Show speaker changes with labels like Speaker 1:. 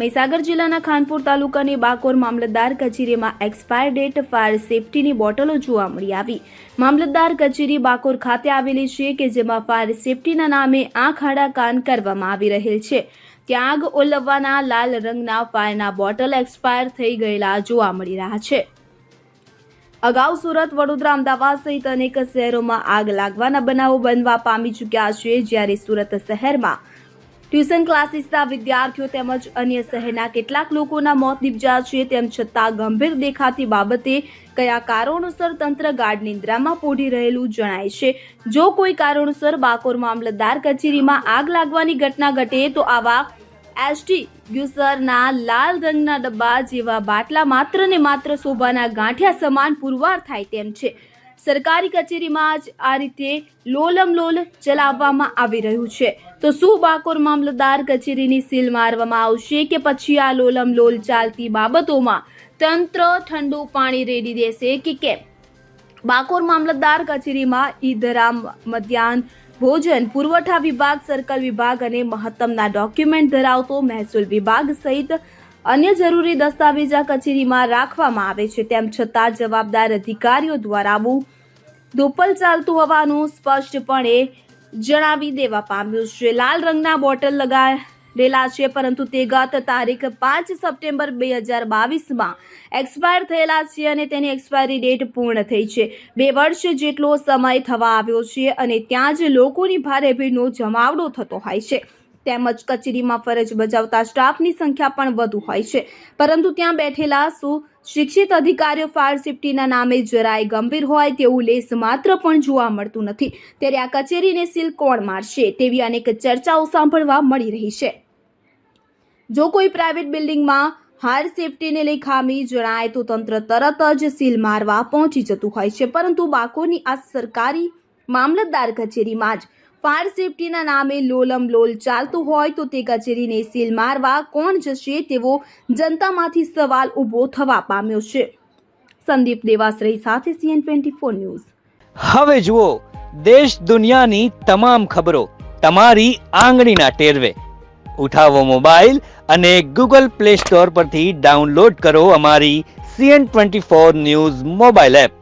Speaker 1: મહીસાગર જિલ્લાના ખાનપુર તાલુકાની બાકોર મામલતદાર કચેરીમાં એક્સપાયર ડેટ ફાયર સેફટીની બોટલો જોવા મળી આવી. મામલતદાર કચેરી બાકોર ખાતે આવેલી છે કે જેમાં ફાયર સેફટીના નામે આંખ, આડા, કાન કરવામાં આવી રહેલ છે. ત્યાં આગ ઓલવવાના લાલ રંગના ફાયરના બોટલ એક્સપાયર થઈ ગયેલા જોવા મળી રહ્યા છે. અગાઉ સુરત, વડોદરા, અમદાવાદ સહિત અનેક શહેરોમાં આગ લાગવાના બનાવો બનવા પામી ચૂક્યા છે જ્યારે સુરત શહેરમાં ટ્યુશન ક્લાસીસના વિદ્યાર્થીઓ તેમજ અન્ય શહેરના કેટલાક લોકોના મોત નિપજ્યા છે, તેમ છતાં ગંભીર દેખાતી બાબતે કયા કારણોસર તંત્ર ગાઢ નિંદ્રામાં પોઢી રહેલું જણાય છે. જો કોઈ કારણોસર બાકોર મામલતદાર કચેરીમાં આગ લાગવાની ઘટના ઘટે, તો આવા એસટી ગ્યુસરના લાલ રંગના ડબ્બા જેવા બાટલા માત્ર ને માત્ર શોભાના ગાંઠિયા સમાન પુરવાર થાય તેમ છે. સરકારી કચેરીમાં જ આ રીતે લોલમ લોલ ચલાવવામાં આવી રહ્યું છે. તો શું બાકોર મામલતદાર કચેરીની સીલ મારવામાં આવશે કે પછી આ લોલમ લોલ ચાલતી બાબતોમાં તંત્ર ઠંડુ પાણી રેડી દેશે કે કેમ? બાકોર મામલતદાર કચેરીમાં ઈદરામ મધ્યાહન ભોજન, પુરવઠા વિભાગ, સર્કલ વિભાગ અને મહત્તમના ડોક્યુમેન્ટ ધરાવતો મહેસૂલ વિભાગ સહિત અન્ય જરૂરી દસ્તાવેજ આ કચેરીમાં રાખવામાં આવે છે, તેમ છતાં જવાબદાર અધિકારીઓ દ્વારા આવું ધોપલ ચાલતું હોવાનું સ્પષ્ટપણે જણાવી દેવા પામ્યું છે. લાલ રંગના બોટલ લગાડેલા છે, પરંતુ તે ગત તારીખ પાંચ સપ્ટેમ્બર બે હજાર બાવીસમાં એક્સપાયર થયેલા છે અને તેની એક્સપાયરી ડેટ પૂર્ણ થઈ છે. બે વર્ષ જેટલો સમય થવા આવ્યો છે અને ત્યાં જ લોકોની ભારે ભીડનો જમાવડો થતો હોય છે. તેમજ કચેરીમાં ફરજ બજાવતા સ્ટાફની સંખ્યા પણ વધુ હોય છે. પરંતુ ત્યાં બેઠેલા સુશિક્ષિત અધિકારીઓ ફાયર સેફટીના નામે જરાય ગંભીર હોય તેવું લેસ માત્ર પણ જોવા મળતું નથી. ત્યારે આ કચેરીને સીલ કોણ મારશે તેવી અનેક ચર્ચાઓ સાંભળવા મળી રહી છે. જો કોઈ પ્રાઇવેટ બિલ્ડિંગમાં હાર સેફટીને લઈ ખામી જણાય તો તંત્ર તરત જ સીલ મારવા પહોંચી જતું હોય છે. પરંતુ બાકોની આ સરકારી મામલતદાર કચેરીમાં જ ફાયર સેફટીના નામે લોલમ લોલ ચાલતું હોય તો તે કચેરીને સીલ મારવા કોણ જશે તેવો જનતામાંથી સવાલ ઊભો થવા પામ્યો છે. સંદીપ દેવાશ્રય સાથે સીએન ટ્વેન્ટી ફોર ન્યૂઝ.
Speaker 2: હવે જુઓ, દેશ દુનિયાની તમામ ખબરો તમારી આંગળીના ટેરવે. ઉઠાવો મોબાઈલ અને ગૂગલ પ્લે સ્ટોર પરથી ડાઉનલોડ કરો અમારી CN twenty four news mobile app.